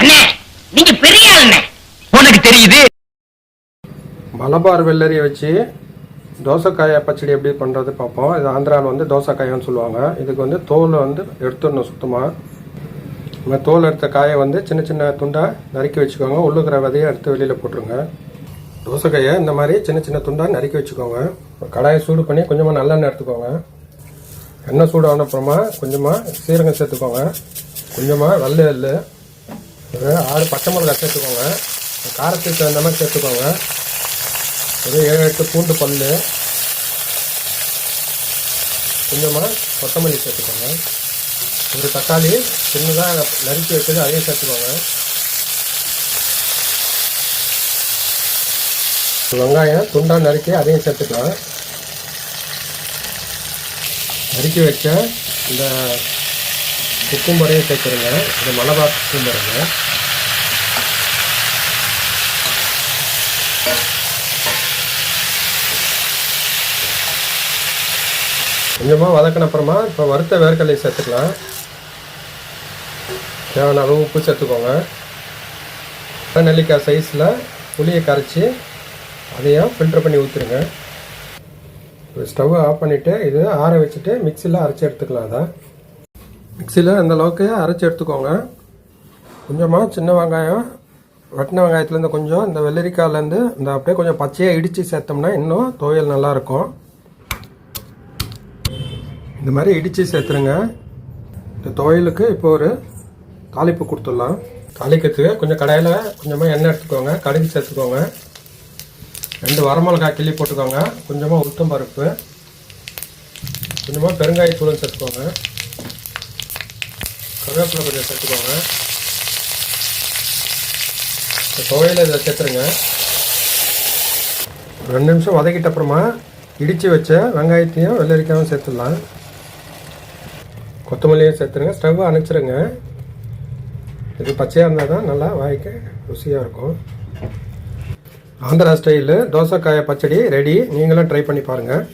அண்ணே நீங்க பெரிய ஆளுண்ணே. உனக்கு தெரியுது. மலபார் வெள்ளரியை வச்சு தோசைக்காயை பச்சடி எப்படி பண்ணுறது பார்ப்போம். இது ஆந்திராவில் வந்து தோசைக்காயன்னு சொல்லுவாங்க. இதுக்கு வந்து தோலை வந்து எடுத்துடணும் சுத்தமாக இந்த தோல் எடுத்த காயை வந்து சின்ன சின்ன துண்டாக நறுக்கி வச்சுக்கோங்க. உள்ளுக்கிற விதையை எடுத்து வெளியில் போட்டுருங்க. தோசைக்காயை இந்த மாதிரி சின்ன சின்ன துண்டாக நறுக்கி வச்சுக்கோங்க. கடாயை சூடு பண்ணி கொஞ்சமாக நல்லெண்ணெய் எடுத்துக்கோங்க. எண்ணெய் சூடு ஆன அப்புறமா கொஞ்சமாக சீரகம் சேர்த்துக்கோங்க. கொஞ்சமாக வெள்ளை எள்ளு ஒரு ஆறு பச்சை மிளகா சேர்த்துக்கோங்க. காரத்துக்கு தகுந்த மாதிரி சேர்த்துக்கோங்க. ஒரு ஏழு எட்டு பூண்டு பல் கொஞ்சமாக கொத்தமல்லி சேர்த்துக்கோங்க. ஒரு தக்காளி சின்னதாக நறுக்கி வச்சது அதையும் சேர்த்துக்கோங்க. ஒரு வெங்காயம் துண்டாக நறுக்கி அதையும் சேர்த்துக்கலாம். நறுக்கி வச்ச இந்த குக்கும்பரையும் சேர்த்துருங்க இந்த மலபார் குக்கும்பருங்க. கொஞ்சமாக வதக்கின அப்புறமா இப்போ வறுத்த வேர்க்கடலையை சேர்த்துக்கலாம். தேவையான அளவு உப்பு சேர்த்துக்கோங்க. நெல்லிக்காய் சைஸில் புளியை கரைச்சி அதையும் ஃபில்டர் பண்ணி ஊற்றிடுங்க ஸ்டவ் ஆஃப் பண்ணிவிட்டு இது ஆற வச்சுட்டு மிக்சியில் அரைச்சி எடுத்துக்கலாம் அதை மிக்சியில் அந்த அளவுக்கு அரைச்சி எடுத்துக்கோங்க. கொஞ்சமாக சின்ன வெங்காயம் வெட்டின வெங்காயத்துலேருந்து கொஞ்சம் இந்த வெள்ளரிக்காயிலேருந்து இந்த அப்படியே கொஞ்சம் பச்சையாக இடித்து சேர்த்தோம்னா இன்னும் துவையல் நல்லாயிருக்கும். இந்த மாதிரி இடித்து சேர்த்துருங்க. இந்த துவையலுக்கு இப்போ ஒரு தாளிப்பு கொடுத்துடலாம். தாளிக்கிறதுக்கு கொஞ்சம் கடையில் கொஞ்சமாக எண்ணெய் எடுத்துக்கோங்க. கடுகு சேர்த்துக்கோங்க. ரெண்டு வரமிளகாய் கிள்ளி போட்டுக்கோங்க. கொஞ்சமாக உளுத்தம் பருப்பு. கொஞ்சமாக பெருங்காயத்தூளும் சேர்த்துக்கோங்க. கருவேப்பிலை கொஞ்சம் சேர்த்துக்கோங்க. துவையில் இதை சேர்த்துருங்க. ரெண்டு நிமிஷம் வதக்கிட்ட அப்புறமா இடித்து வச்ச வெங்காயத்தையும் வெள்ளரிக்காயும் சேர்த்துடலாம். கொத்தமல்லியும் சேர்த்துருங்க. ஸ்டவ் அணைச்சிருங்க. இது பச்சையாக இருந்தால் தான் நல்லா வாய்க்க ருசியாக இருக்கும். ஆந்திரா ஸ்டைலு தோசைக்காய பச்சடி ரெடி. நீங்களும் ட்ரை பண்ணி பாருங்கள்